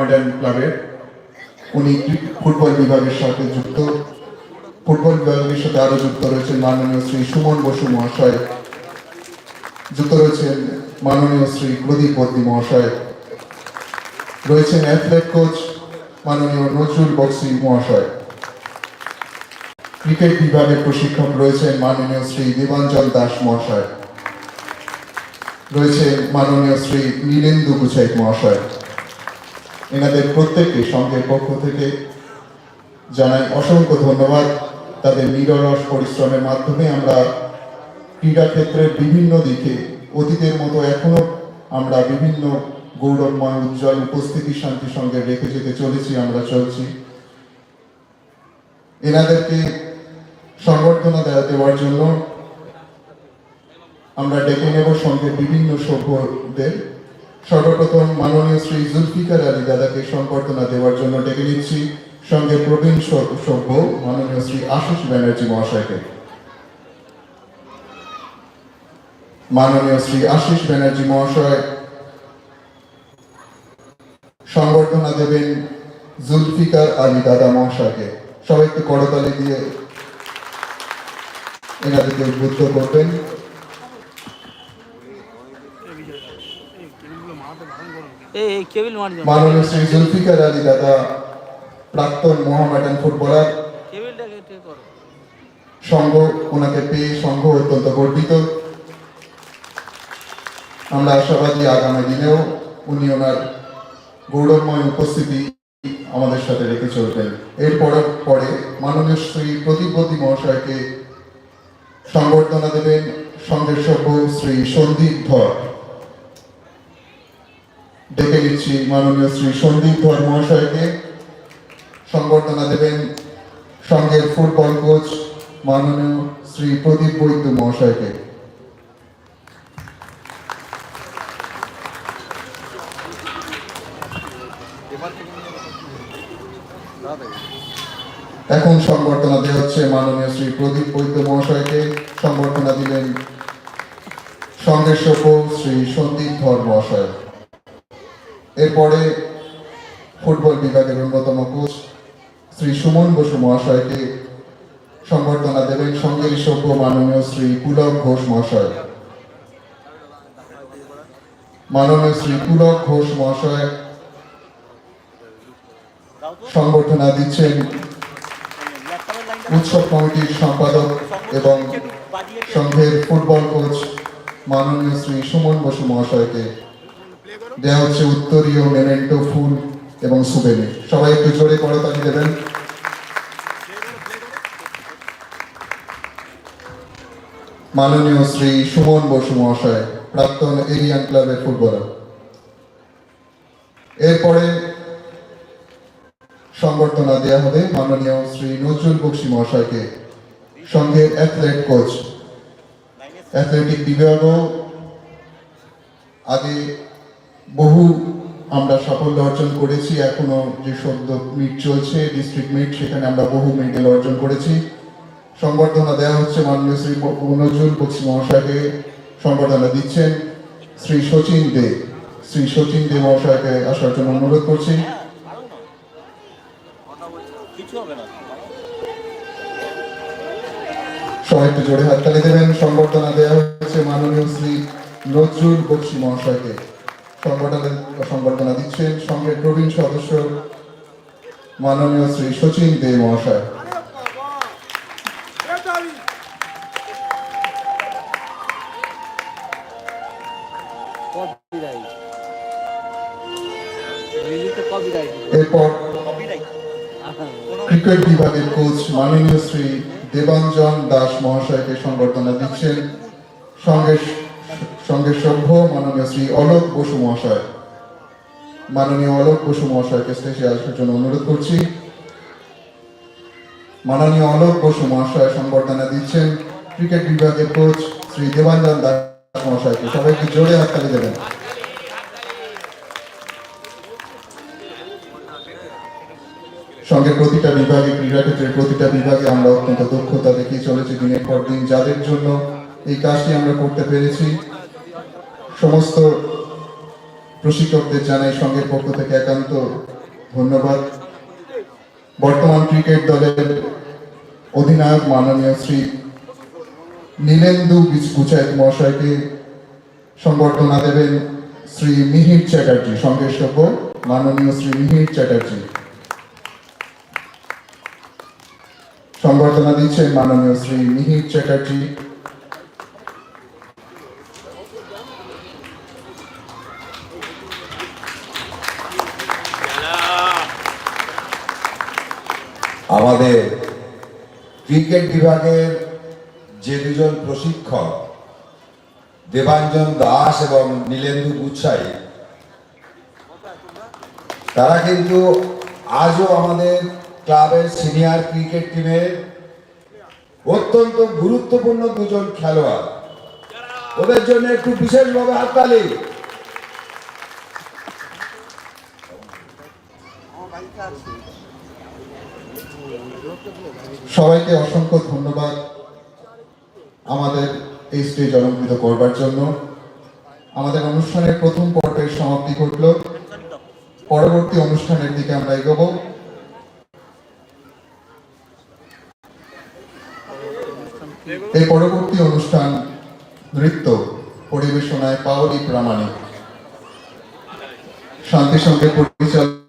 মোহামেডান ক্লাবের উনি ফুটবল বিভাগের সাথে যুক্ত। ফুটবল বিভাগের সাথে আরও যুক্ত রয়েছেন মাননীয় শ্রী সুমন বসু মহাশয়। যুক্ত রয়েছেন মাননীয় শ্রী প্রদীপ বদ্রী মহাশয়। রয়েছেন অ্যাথলেট কোচ মাননীয় নজরুল বক্সি মহাশয়। ক্রিকেট বিভাগের প্রশিক্ষক রয়েছেন মাননীয় শ্রী দেবাঞ্জন দাস মহাশয়। রয়েছে মাননীয় শ্রী নীলেন্দু গুছাইত মহাশয়। এনাদের প্রত্যেককে সঙ্গের পক্ষ থেকে জানাই অসংখ্য ধন্যবাদ। তাদের নিরলস পরিশ্রমের মাধ্যমে আমরা ক্রীড়া ক্ষেত্রের বিভিন্ন দিকে অতীতের মতো এখনও আমরা বিভিন্ন গৌরবময় উজ্জ্বল উপস্থিতি শান্তির সঙ্গে রেখে যেতে চলেছি, আমরা চলছি। এনাদেরকে সংবর্ধনা দেওয়া দেওয়ার জন্য আমরা ডেকে নেব সঙ্গে বিভিন্ন সভ্যদের সর্বপ্রথম মাননীয় শ্রী জুলফিকার আলী দাদাকে সংবর্ধনা দেওয়ার জন্য ডেকে নিচ্ছি। সঙ্গে প্রবীণ সভ্য মাননীয় শ্রী আশিস ব্যানার্জি মহাশয়কে। মাননীয় শ্রী আশিস ব্যানার্জি মহাশয়, সংবর্ধনা দেবেন জুলফিকার আলী দাদা মহাশয়কে। সবাই একটু করতালি দিয়ে এনাদেরকে উদ্বুদ্ধ করবেন। এই কেবিল মাননীয় শ্রী জুলফিকার আলী দাদা প্রাক্তন মোহামেডান ফুটবলার। সংঘ ওনাকে পেয়ে সংঘ অত্যন্ত গর্বিত। আমরা আশাবাদী আগামী দিনেও উনি ওনার গৌরবময় উপস্থিতি আমাদের সাথে রেখে চলবেন। এরপর পরে মাননীয় শ্রী প্রদীপবতী মহাশয়কে সংবর্ধনা দেবেন সঙ্গের সভ্য শ্রী সন্দীপ ধর। ডেকে নিচ্ছি মাননীয় শ্রী সন্দীপ ধর মহাশয়কে সংবর্ধনা দেবেন সঙ্গের ফুটবল কোচ মাননীয় শ্রী প্রদীপ বৈদ্য মহাশয়কে। এখন সংবর্ধনা দেওয়া হচ্ছে মাননীয় শ্রী প্রদীপ বৈদ্য মহাশয়কে। সংবর্ধনা দিলেন সঙ্গের সভ্য শ্রী সন্দীপ ধর মহাশয়। এরপরে ফুটবল বিভাগের অন্যতম কোচ শ্রী সুমন বসু মহাশয়কে সংবর্ধনা দেবেন। সঙ্গের সভ্য মাননীয় শ্রী পুলক ঘোষ মহাশয়। মাননীয় শ্রী পুলক ঘোষ মহাশয় সংবর্ধনা দিচ্ছেন উৎসব কমিটির সম্পাদক এবং সংঘের ফুটবল কোচ মাননীয় শ্রী সুমন বসু মহাশয়কে। দেওয়া হচ্ছে উত্তরীয় মেমেন্টো ফুল এবং সুবেনি। সবাই একটু জোরে করতালি দেবেন। মাননীয় শ্রী সুমন বসু মহাশয়, প্রাক্তন এরিয়ান ক্লাবের ফুটবলার। এরপরে সংবর্ধনা দেওয়া হবে মাননীয় শ্রী নজরুল বক্সি মহাশয়কে। সঙ্গে অ্যাথলেট কোচ, অ্যাথলেটিক বিভাগও আগে বহু আমরা সাফল্য অর্জন করেছি, এখনও যে সদ্য মিট চলছে ডিস্ট্রিক্ট মিট সেখানে আমরা বহু মেডেল অর্জন করেছি। সংবর্ধনা দেওয়া হচ্ছে মাননীয় শ্রী নজরুল বক্সি মহাশয়কে সংবর্ধনা দিচ্ছেন শ্রী শচীন দে। শ্রী শচীন দে মহাশয়কে আসার জন্য অনুরোধ করছি। সবাই জোরে হাততালি দেবেন। সংবর্ধনা দেওয়া হচ্ছে মাননীয় শ্রী নজরুল বক্সি মহাশয়কে। সংবর্ধনা দিচ্ছেন সঙ্গে প্রবীণ সদস্য মাননীয় শ্রী দে মহাশয়। এরপর ক্রিকেট বিভাগের কোচ মাননীয় শ্রী দেবাঞ্জন দাস মহাশয়কে সংবর্ধনা দিচ্ছেন। সঙ্গে সঙ্গে সভ্য মাননীয় শ্রী অলোক বসু মহাশয়। মাননীয় অলোক বসু মহাশয়কে স্টেজে আসার জন্য অনুরোধ করছি। মাননীয় অলোক বসু মহাশয় সংবর্ধনা দিচ্ছেন ক্রিকেট বিভাগের কোচ শ্রী দেবাঞ্জন দাস মহাশয়কে। সবাইকে জোরে হাততালি দেবেন। সঙ্গে প্রতিটা বিভাগে, ক্রীড়া ক্ষেত্রের প্রতিটা বিভাগে আমরা অত্যন্ত দক্ষতা দেখিয়ে চলেছি দিনের পর দিন। যাদের জন্য এই কাজটি আমরা করতে পেরেছি সমস্ত প্রশিক্ষকদের জানাই সঙ্গের পক্ষ থেকে একান্ত ধন্যবাদ। বর্তমান ক্রিকেট দলের অধিনায়ক মাননীয় শ্রী নীলেন্দু গুচায়ত মহাশয়কে সংবর্ধনা দেবেন শ্রী মিহির চ্যাটার্জি, সঙ্গের সভ্য মাননীয় শ্রী মিহির চ্যাটার্জি। সংবর্ধনা দিচ্ছেন মাননীয় শ্রী মিহির চ্যাটার্জি। আমাদের ক্রিকেট বিভাগের যে দুজন প্রশিক্ষক, দেবাঞ্জন দাস এবং নীলেন্দু গুচ্ছাই, তারা কিন্তু আজও আমাদের ক্লাবের সিনিয়র ক্রিকেট টিমের অত্যন্ত গুরুত্বপূর্ণ দুজন খেলোয়াড়। ওদের জন্য একটু বিশেষভাবে হাততালি। সবাইকে অসংখ্য ধন্যবাদ আমাদের এই স্টেজ অলঙ্কৃত করবার জন্য। আমাদের অনুষ্ঠানের প্রথম পর্বের সমাপ্তি ঘটল। পরবর্তী অনুষ্ঠানের দিকে আমরা এগোবো। এই পরবর্তী অনুষ্ঠান নৃত্য পরিবেশনায় পাওলি প্রামাণিক। শান্তি সঙ্গে পরিচালনা